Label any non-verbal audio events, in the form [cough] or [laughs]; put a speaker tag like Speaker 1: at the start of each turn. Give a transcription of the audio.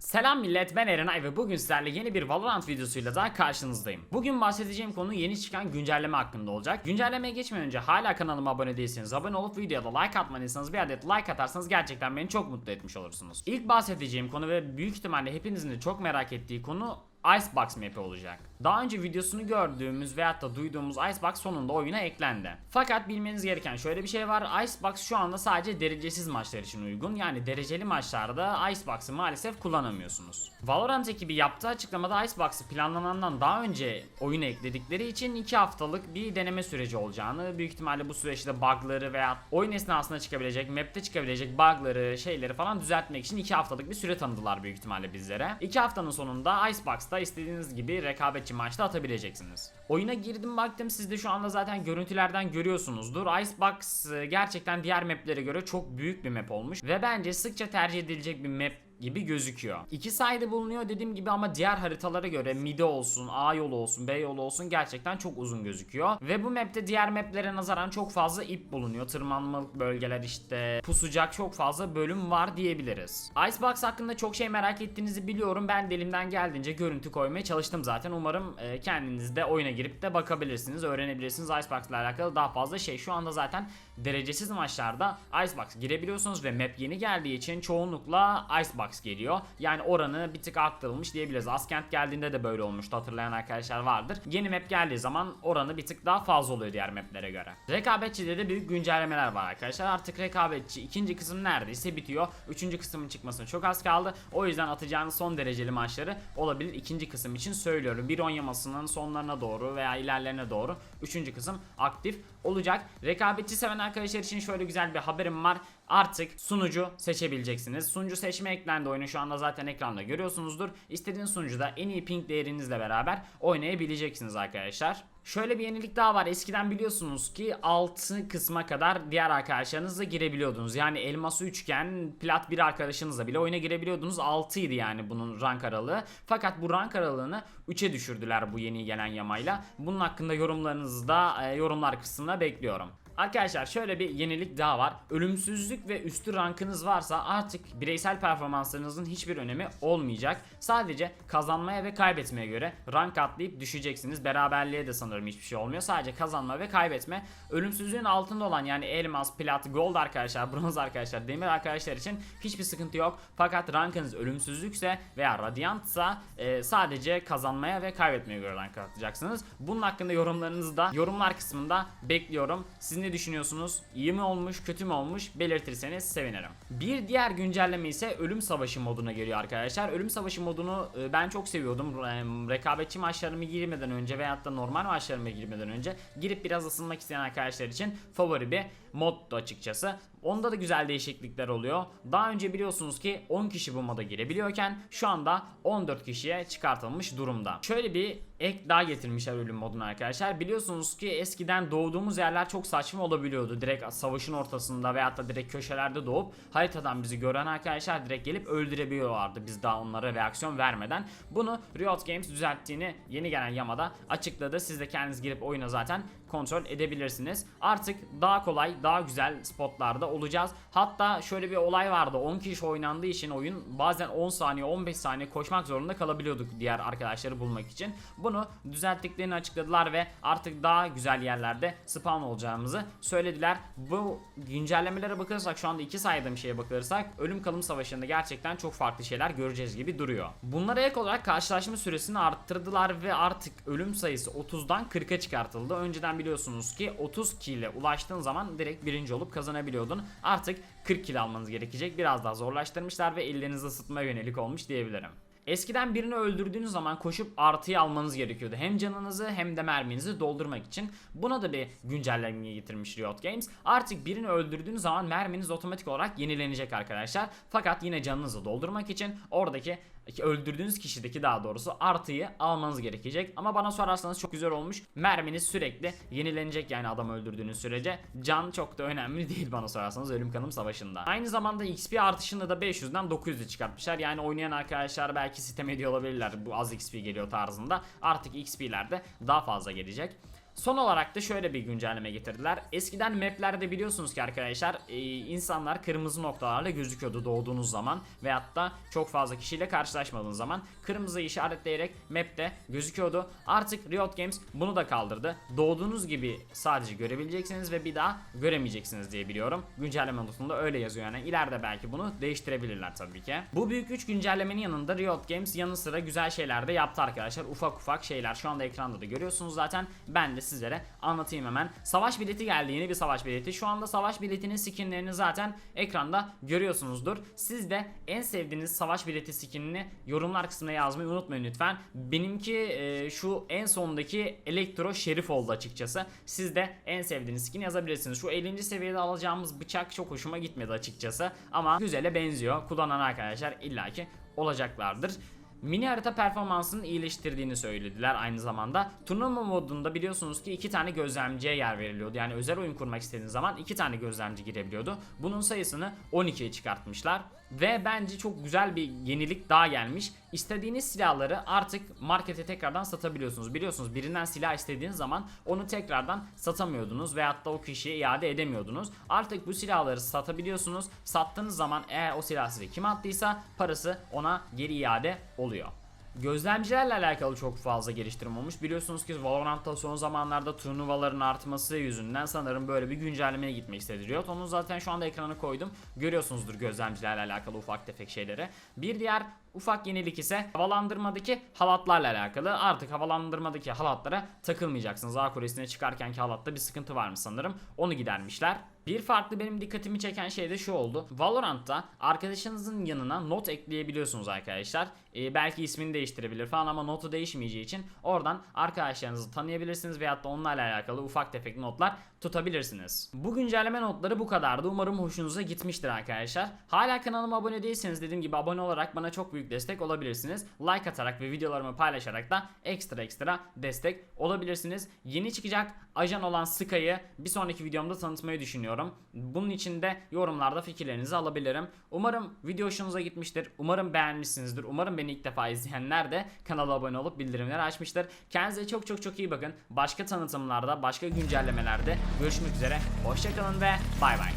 Speaker 1: Selam millet ben Erenay ve bugün sizlerle yeni bir Valorant videosuyla daha karşınızdayım. Bugün bahsedeceğim konu yeni çıkan güncelleme hakkında olacak. Güncellemeye geçmeden önce hala kanalıma abone değilseniz abone olup videoya da like atmadıysanız bir adet like atarsanız gerçekten beni çok mutlu etmiş olursunuz. İlk bahsedeceğim konu ve büyük ihtimalle hepinizin de çok merak ettiği konu Icebox map'i olacak. Daha önce videosunu gördüğümüz veyahut da duyduğumuz Icebox sonunda oyuna eklendi. Fakat bilmeniz gereken şöyle bir şey var. Icebox şu anda sadece derecesiz maçlar için uygun. Yani dereceli maçlarda Icebox'ı maalesef kullanamıyorsunuz. Valorant ekibi yaptığı açıklamada Icebox'ı planlanandan daha önce oyuna ekledikleri için 2 haftalık bir deneme süreci olacağını, büyük ihtimalle bu süreçte bug'ları veya oyun esnasında çıkabilecek, map'te çıkabilecek bug'ları, şeyleri falan düzeltmek için 2 haftalık bir süre tanıdılar büyük ihtimalle bizlere. 2 haftanın sonunda Icebox'ta istediğiniz gibi rekabetçi maçta atabileceksiniz. Oyuna girdim baktım siz de şu anda zaten görüntülerden görüyorsunuzdur. Icebox e, gerçekten diğer maplere göre çok büyük bir map olmuş ve bence sıkça tercih edilecek bir map gibi gözüküyor. İki sayede bulunuyor dediğim gibi ama diğer haritalara göre mide olsun, A yolu olsun, B yolu olsun gerçekten çok uzun gözüküyor. Ve bu map'te diğer maplere nazaran çok fazla ip bulunuyor. Tırmanmalık bölgeler işte pusacak çok fazla bölüm var diyebiliriz. Icebox hakkında çok şey merak ettiğinizi biliyorum. Ben de elimden geldiğince görüntü koymaya çalıştım zaten. Umarım e, kendiniz de oyuna girip de bakabilirsiniz, öğrenebilirsiniz. Icebox ile alakalı daha fazla şey. Şu anda zaten derecesiz maçlarda Icebox girebiliyorsunuz ve map yeni geldiği için çoğunlukla Icebox geliyor. Yani oranı bir tık arttırılmış diyebiliriz. Askent geldiğinde de böyle olmuştu hatırlayan arkadaşlar vardır. Yeni map geldiği zaman oranı bir tık daha fazla oluyor diğer maplere göre. Rekabetçide de büyük güncellemeler var arkadaşlar. Artık rekabetçi ikinci kısım neredeyse bitiyor. Üçüncü kısmın çıkmasına çok az kaldı. O yüzden atacağınız son dereceli maçları olabilir ikinci kısım için söylüyorum. Bir oynamasının sonlarına doğru veya ilerlerine doğru üçüncü kısım aktif olacak. Rekabetçi seven arkadaşlar için şöyle güzel bir haberim var. Artık sunucu seçebileceksiniz. Sunucu seçme eklendi oyunu şu anda zaten ekranda görüyorsunuzdur. İstediğiniz sunucuda en iyi ping değerinizle beraber oynayabileceksiniz arkadaşlar. Şöyle bir yenilik daha var. Eskiden biliyorsunuz ki altı kısma kadar diğer arkadaşlarınızla girebiliyordunuz. Yani elması üçgen plat bir arkadaşınızla bile oyuna girebiliyordunuz. 6 idi yani bunun rank aralığı. Fakat bu rank aralığını 3'e düşürdüler bu yeni gelen yamayla. Bunun hakkında yorumlarınızı da e, yorumlar kısmına bekliyorum. Arkadaşlar şöyle bir yenilik daha var. Ölümsüzlük ve üstü rankınız varsa artık bireysel performanslarınızın hiçbir önemi olmayacak. Sadece kazanmaya ve kaybetmeye göre rank atlayıp düşeceksiniz. Beraberliğe de sanırım hiçbir şey olmuyor. Sadece kazanma ve kaybetme. Ölümsüzlüğün altında olan yani elmas, plat, gold arkadaşlar, [laughs] bronz arkadaşlar, demir arkadaşlar için hiçbir sıkıntı yok. Fakat rankınız ölümsüzlükse veya radyantsa e, sadece kazanmaya ve kaybetmeye göre rank atacaksınız. Bunun hakkında yorumlarınızı da yorumlar kısmında bekliyorum. Siz ne düşünüyorsunuz? İyi mi olmuş, kötü mü olmuş belirtirseniz sevinirim. Bir diğer güncelleme ise Ölüm Savaşı moduna geliyor arkadaşlar. Ölüm Savaşı modunu e, ben çok seviyordum. Re- Rekabetçi maçlarımı girmeden önce veyahut da normal maçlarıma girmeden önce girip biraz ısınmak isteyen arkadaşlar için favori bir moddu açıkçası. Onda da güzel değişiklikler oluyor. Daha önce biliyorsunuz ki 10 kişi bu moda girebiliyorken şu anda 14 kişiye çıkartılmış durumda. Şöyle bir ek daha getirmişler ölüm moduna arkadaşlar. Biliyorsunuz ki eskiden doğduğumuz yerler çok saçma olabiliyordu. Direkt savaşın ortasında veyahut da direkt köşelerde doğup haritadan bizi gören arkadaşlar direkt gelip öldürebiliyorlardı biz daha onlara reaksiyon vermeden. Bunu Riot Games düzelttiğini yeni gelen yamada açıkladı. Siz de kendiniz girip oyuna zaten kontrol edebilirsiniz. Artık daha kolay, daha güzel spotlarda olacağız. Hatta şöyle bir olay vardı. 10 kişi oynandığı için oyun bazen 10 saniye, 15 saniye koşmak zorunda kalabiliyorduk diğer arkadaşları bulmak için. Bunu düzelttiklerini açıkladılar ve artık daha güzel yerlerde spawn olacağımızı söylediler. Bu güncellemelere bakırsak şu anda iki saydığım şeye bakırsak ölüm kalım savaşında gerçekten çok farklı şeyler göreceğiz gibi duruyor. Bunlara ek olarak karşılaşma süresini arttırdılar ve artık ölüm sayısı 30'dan 40'a çıkartıldı. Önceden biliyorsunuz ki 30 kill ile ulaştığın zaman direkt birinci olup kazanabiliyordun. Artık 40 kill almanız gerekecek. Biraz daha zorlaştırmışlar ve ellerinizi ısıtmaya yönelik olmuş diyebilirim. Eskiden birini öldürdüğünüz zaman koşup artıyı almanız gerekiyordu. Hem canınızı hem de merminizi doldurmak için. Buna da bir güncelleme getirmiş Riot Games. Artık birini öldürdüğünüz zaman merminiz otomatik olarak yenilenecek arkadaşlar. Fakat yine canınızı doldurmak için oradaki öldürdüğünüz kişideki daha doğrusu artıyı almanız gerekecek. Ama bana sorarsanız çok güzel olmuş. Merminiz sürekli yenilenecek yani adam öldürdüğünüz sürece. Can çok da önemli [laughs] değil bana sorarsanız ölüm kanım savaşında. Aynı zamanda XP artışını da 500'den 900'e çıkartmışlar. Yani oynayan arkadaşlar belki sitem ediyor olabilirler. Bu az XP geliyor tarzında. Artık XP'ler de daha fazla gelecek. Son olarak da şöyle bir güncelleme getirdiler. Eskiden maplerde biliyorsunuz ki arkadaşlar e, insanlar kırmızı noktalarla gözüküyordu doğduğunuz zaman veyahut da çok fazla kişiyle karşılaşmadığınız zaman kırmızı işaretleyerek map'te gözüküyordu. Artık Riot Games bunu da kaldırdı. Doğduğunuz gibi sadece görebileceksiniz ve bir daha göremeyeceksiniz diye biliyorum. Güncelleme notunda öyle yazıyor yani. İleride belki bunu değiştirebilirler tabii ki. Bu büyük 3 güncellemenin yanında Riot Games yanı sıra güzel şeyler de yaptı arkadaşlar. Ufak ufak şeyler şu anda ekranda da görüyorsunuz zaten. Ben de sizlere anlatayım hemen. Savaş bileti geldi yeni bir savaş bileti. Şu anda savaş biletinin skinlerini zaten ekranda görüyorsunuzdur. Siz de en sevdiğiniz savaş bileti skinini yorumlar kısmına yazmayı unutmayın lütfen. Benimki e, şu en sondaki Elektro Şerif oldu açıkçası. Siz de en sevdiğiniz skin yazabilirsiniz. Şu 50. seviyede alacağımız bıçak çok hoşuma gitmedi açıkçası. Ama güzele benziyor. Kullanan arkadaşlar illaki olacaklardır. Mini harita performansını iyileştirdiğini söylediler aynı zamanda. Turnuva modunda biliyorsunuz ki iki tane gözlemciye yer veriliyordu. Yani özel oyun kurmak istediğiniz zaman iki tane gözlemci girebiliyordu. Bunun sayısını 12'ye çıkartmışlar. Ve bence çok güzel bir yenilik daha gelmiş. İstediğiniz silahları artık markete tekrardan satabiliyorsunuz. Biliyorsunuz birinden silah istediğiniz zaman onu tekrardan satamıyordunuz veyahut da o kişiye iade edemiyordunuz. Artık bu silahları satabiliyorsunuz. Sattığınız zaman eğer o silah size kim attıysa parası ona geri iade oluyor. Gözlemcilerle alakalı çok fazla geliştirim olmuş. Biliyorsunuz ki Valorant'ta son zamanlarda turnuvaların artması yüzünden sanırım böyle bir güncellemeye gitmek istedi Riot. Onu zaten şu anda ekrana koydum. Görüyorsunuzdur gözlemcilerle alakalı ufak tefek şeyleri. Bir diğer ufak yenilik ise havalandırmadaki halatlarla alakalı. Artık havalandırmadaki halatlara takılmayacaksınız. A Kulesi'ne çıkarkenki halatta bir sıkıntı varmış sanırım. Onu gidermişler. Bir farklı benim dikkatimi çeken şey de şu oldu. Valorant'ta arkadaşınızın yanına not ekleyebiliyorsunuz arkadaşlar. Ee, belki ismini değiştirebilir falan ama notu değişmeyeceği için oradan arkadaşlarınızı tanıyabilirsiniz veyahut da onlarla alakalı ufak tefek notlar tutabilirsiniz. Bu güncelleme notları bu kadardı. Umarım hoşunuza gitmiştir arkadaşlar. Hala kanalıma abone değilseniz dediğim gibi abone olarak bana çok büyük destek olabilirsiniz. Like atarak ve videolarımı paylaşarak da ekstra ekstra destek olabilirsiniz. Yeni çıkacak ajan olan Sky'ı bir sonraki videomda tanıtmayı düşünüyorum. Bunun için de yorumlarda fikirlerinizi alabilirim. Umarım video hoşunuza gitmiştir. Umarım beğenmişsinizdir. Umarım beni ilk defa izleyenler de kanala abone olup bildirimleri açmıştır. Kendinize çok çok çok iyi bakın. Başka tanıtımlarda, başka güncellemelerde görüşmek üzere. Hoşçakalın ve bay bay.